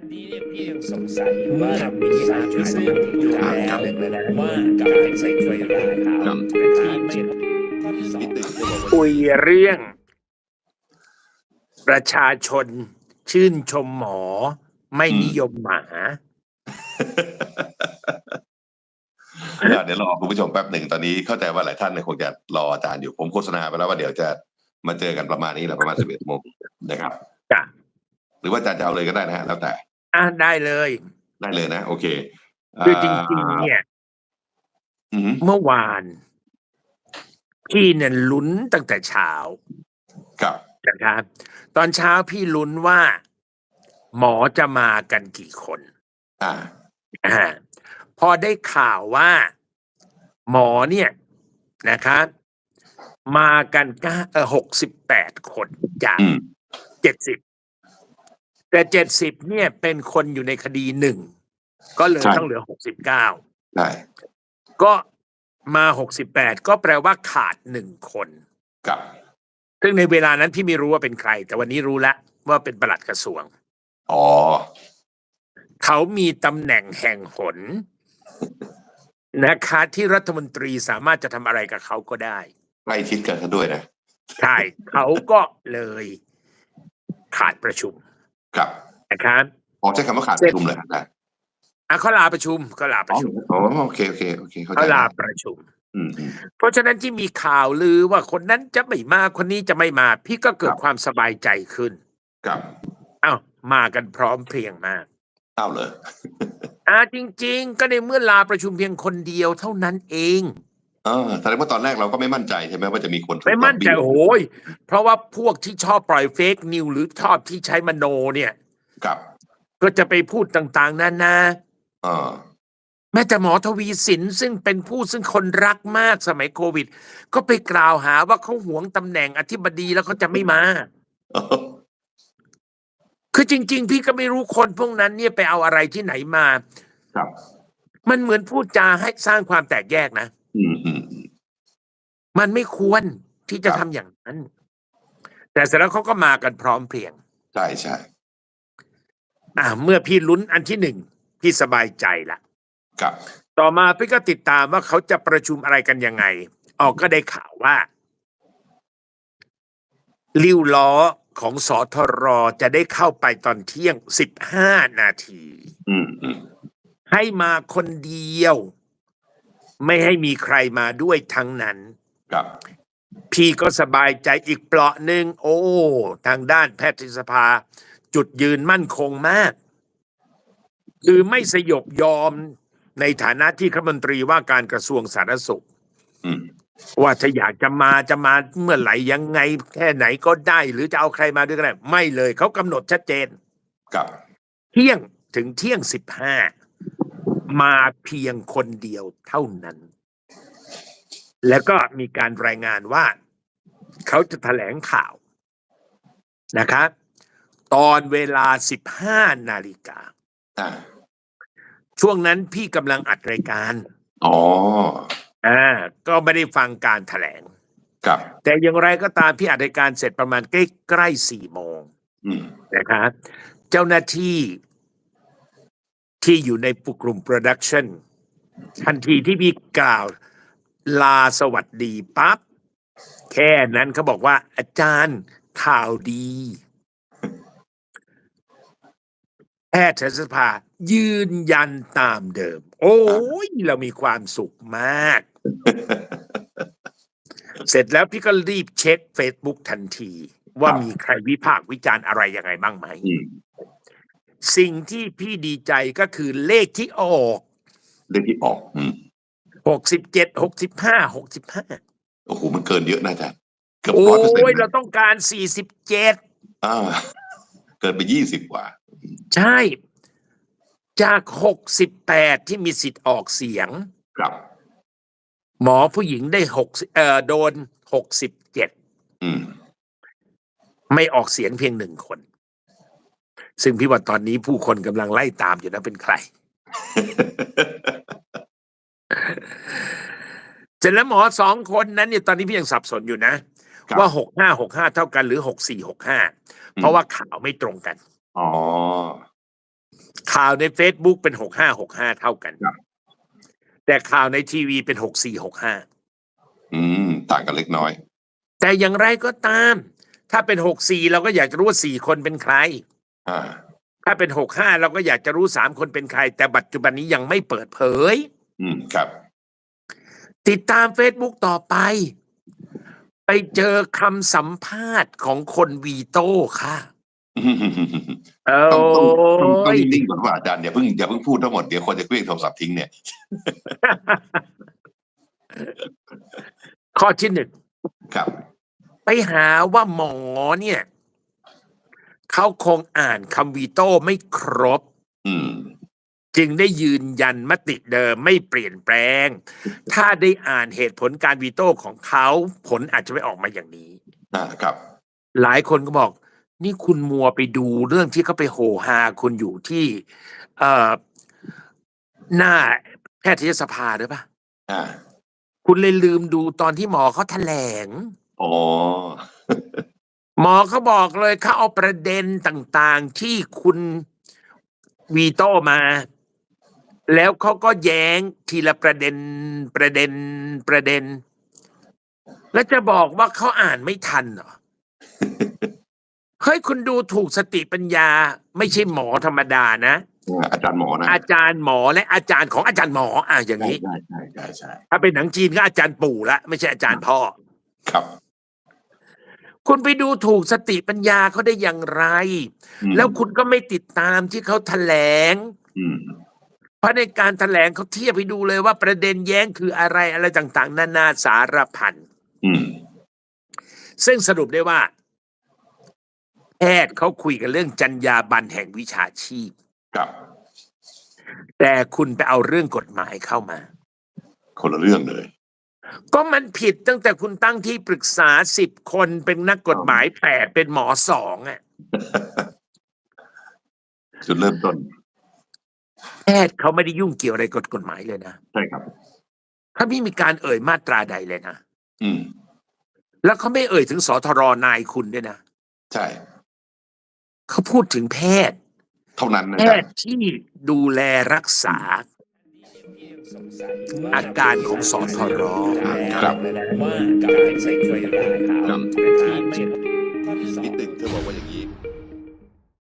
อันนี้เพี่ยังสงสัยอยู่ว่ามีสารซึ่งอยู่แล้วว่าการใส่ช่วยได้ครับนะครับไม่ข้อที่สองคุยเรื่อง ประชาชนชื่นชมหมอ ไม่นิยมหมา อะเดี๋ยวรอคุณผู้ชมแป๊บหนึ่งตอนนี้เข้าใจว่าหลายท่านเนี่ยคงจะรออาจารย์อยู่ผมโฆษณาไปแล้วว่าเดี๋ยวจะมาเจอกันประมาณนี้แหละประมาณสิบเอ็ดโมงนะครับ จ้ะ หรือว่าอาจารย์จะเอาเลยก็ได้นะฮะแล้วแต่ อะได้เลย ได้เลยนะ โอเคคือจริงๆ เนี่ยอืมเมื่อวานพี่เนี่ยลุ้นตั้งแต่เช้า ครับนะครับ ตอนเช้าพี่ลุ้นว่า หมอจะมากันกี่คน อ่าอ่าพอได้ข่าวว่า หมอเนี่ยนะครับ มากันก้าเออหกสิบแปดคนจากอืมเจ็ดสิบ แต่เจ็ดสิบเนี่ยเป็นคนอยู่ในคดีหนึ่งก็เลยต้องเหลือหกสิบเก้าได้ก็มาหกสิบแปดก็แปลว่าขาดหนึ่งคนครับซึ่งในเวลานั้นพี่ไม่รู้ว่าเป็นใคร แต่วันนี้รู้แล้วว่าเป็นปลัดกระทรวง อ๋อ เขามีตำแหน่งแห่งหนนะคะ ที่รัฐมนตรีสามารถจะทำอะไรกับเขาก็ได้ใกล้ชิดกันซะด้วยนะ ใช่ เขาก็เลยขาดประชุม ครับนะครับอ๋อใช้คำว่าขาดประชุมเลยนะอะเขาลาประชุมก็ลาประชุมอ๋อโอเคโอเคโอเคเข้าใจเขาลาประชุมอืมอืมเพราะฉะนั้นที่มีข่าวลือว่าคนนั้นจะไม่มาคนนี้จะไม่มา พี่ก็เกิดความสบายใจขึ้นครับอ้าวมากันพร้อมเพรียงมากเอาเลยอ่าจริง ๆ ก็ในเมื่อลาประชุมเพียงคนเดียวเท่านั้นเองเออแสดงว่าตอนแรกเราก็ไม่มั่นใจใช่ไหมว่าจะมีคนถูกไม่มั่นใจล็อบบี้โอ้ยเพราะว่าพวกที่ชอบปล่อยเฟกนิวหรือชอบที่ใช้มโนเนี่ย ครับก็จะไปพูดต่างๆนานาเออแม้แต่หมอทวีสินซึ่งเป็นผู้ซึ่งคนรักมากสมัยโควิด ก็ไปกล่าวหาว่าเขาหวงตำแหน่งอธิบดีแล้วเขาจะไม่มา คือจริง ๆ พี่ก็ไม่รู้คนพวกนั้นเนี่ยไปเอาอะไรที่ไหนมา ครับ มันเหมือนพูดจาให้สร้างความแตกแยกนะอืมอืมอืม มันไม่ควรที่จะครัทำบอย่างนั้น แต่เสร็จแล้วเขาก็มากันพร้อมเพรียง ใช่ใช่อ่าเมื่อพี่ลุ้นอันที่หนึ่งพี่สบายใจละ ครับ ต่อมาพี่ก็ติดตามว่าเขาจะประชุมอะไรกันยังไง ออกก็ได้ข่าวว่าริ้วล้อของสอทรจะได้เข้าไปตอนเที่ยงสิบห้านาที อืมอืมให้มาคนเดียว ไม่ให้มีใครมาด้วยทั้งนั้น ครับ พี่ก็สบายใจอีกเปลาะหนึ่งโอ้ ทางด้านแพทยสภา จุดยืนมั่นคงมาก คือไม่สยบยอมในฐานะที่รัฐมนตรีว่าการกระทรวงสาธารณสุขอืม ว่าถ้าอยากจะมาจะมาเมื่อไหร่ยังไง แค่ไหนก็ได้ หรือจะเอาใครมาด้วยก็ได้ไม่เลยเขากำหนดชัดเจน ครับ เที่ยงถึงเที่ยงสิบห้ามาเพียงคนเดียวเท่านั้น แล้วก็มีการรายงานว่า เขาจะแถลงข่าวนะครับตอนเวลาสิบห้านาฬิกาอ่าช่วงนั้นพี่กำลังอัดรายการ อ๋ออ่าก็ไม่ได้ฟังการแถลง ครับ แต่อย่างไรก็ตามพี่อัดรายการเสร็จประมาณใกล้ๆสี่โมงอืมนะครับเจ้าหน้าที่ที่อยู่ในกลุ่มโปรดักชันทันทีที่พี่กล่าว ลาสวัสดีปั๊บแค่นั้นเขาบอกว่า อาจารย์ข่าวดีแพทยสภา ยืนยันตามเดิม โอ้ยเรามีความสุขมาก เสร็จแล้วพี่ก็รีบเช็ค Facebook ทันที ว่าครับมีใครวิพากษ์วิจารณ์อะไรยังไงบ้างไหมอืมสิ่งที่พี่ดีใจก็คือเลขที่ออกเรื่องที่ออกอืม หกสิบเจ็ดหกสิบห้าหกสิบห้าโอ้โหมันเกินเยอะนะอาจารย์เกือบโอ้ร้อยเปอร์เซ็นยต์เราต้องการสี่สิบเจ็ดอ่าเกินไปยี่สิบกว่า ใช่ จากหกสิบแปดที่มีสิทธิ์ออกเสียง ครับ หมอผู้หญิงได้หกเอ่อโดนหกสิบเจ็ดอืมไม่ออกเสียงเพียงหนึ่งคน ซึ่งพี่ว่าตอนนี้ผู้คนกำลังไล่ตามอยู่นะเป็นใคร เสร็จแล้วหมอสองคนนั้นเนี่ยตอนนี้พี่ยังสับสนอยู่นะครับว่าหกห้าหกห้าเท่ากันหรือหกสี่หกห้าเพราะว่าข่าวไม่ตรงกัน อ๋อ ข่าวใน Facebook เป็นหกห้าหกห้าเท่ากันครับแต่ข่าวในทีวีเป็นหกสี่หกห้าอืม ต่างกันเล็กน้อย แต่อย่างไรก็ตาม ถ้าเป็นหกสี่เราก็อยากจะรู้ว่าสี่คนเป็นใคร อ่าถ้าเป็นหกห้าเราก็อยากจะรู้สามคนเป็นใคร แต่ปัจจุบันนี้ยังไม่เปิดเผย อืมครับ ติดตาม Facebook ต่อไป ไปเจอคำสัมภาษณ์ของคนวีโต้ค่ะเอต้องต้องต้องต้อง้ยนิ่งๆก่อนว่าอาจารย์อย่าเพิ่งอย่าเพิ่งพูดทั้งหมดเดี๋ยวคนจะเคลื่อนโทรศัพท์ทิ้งเนี่ยข้อที่หนึ่งครับ ไปหาว่าหมอเนี่ยเขาคงอ่านคำวีโต้ไม่ครบ อืม จึงได้ยืนยันมติเดิมไม่เปลี่ยนแปลง ถ้าได้อ่านเหตุผลการวีโต้ของเขาผลอาจจะไม่ออกมาอย่างนี้อ่าครับ หลายคนก็บอก นี่คุณมัวไปดูเรื่องที่เขาไปโหฮาคุณอยู่ที่ เอ่อหน้าแพทยสภาหรือปะอ่าคุณเลยลืมดูตอนที่หมอเขาแถลงอ๋อหมอเขาบอกเลยเขาเอาประเด็นต่างๆที่คุณวีโต้มา แล้วเขาก็แย้งทีละประเด็นประเด็นประเด็น แล้วจะบอกว่าเขาอ่านไม่ทันเหรอเฮ้ยคุณดูถูกสติปัญญา ไม่ใช่หมอธรรมดานะอาจารย์หมอนะอาจารย์หมอและอาจารย์ของอาจารย์หมอ อะอย่างใช่นี้ใช่ใช่ใช่ใช่ถ้าเป็นหนังจีนก็อาจารย์ปู่ละไม่ใช่อาจารย์พ่อ ครับ คุณไปดูถูกสติปัญญาเขาได้อย่างไรอืมแล้วคุณก็ไม่ติดตามที่เขาแถลงอืม เพราะในการแถลงเขาเทียบไปดูเลยว่าประเด็นแย้งคืออะไรอะไรต่างๆ นานาสารพันอืมซึ่งสรุปได้ว่า แพทย์เขาคุยกันเรื่องจรรยาบรรณแห่งวิชาชีพครับแต่คุณไปเอาเรื่องกฎหมายเข้ามา คนละเรื่องเลย ก็มันผิดตั้งแต่คุณตั้งที่ปรึกษาสิบคนเป็นนักกฎหมายแปดเป็นหมอสองอะ จุดเริ่มต้นแพ ทย์เขาไม่ได้ยุ่งเกี่ยวอะไรกับกฎหมายเลยนะใช่ครับเขาไม่มีการเอ่ยมาตราใดเลยนะอืม แล้วเขาไม่เอ่ยถึงสทรนายคุณด้วยนะใช่เขาพูดถึงแพทย์ เท่านั้นนะแพครับทย์ที่ดูแลรักษา อาการของสทร ครับว่าการใส่ช่วยรายข่าวครับนะครับข้อที่สองนิดหนึ่งเธอบอกว่าอย่างนี้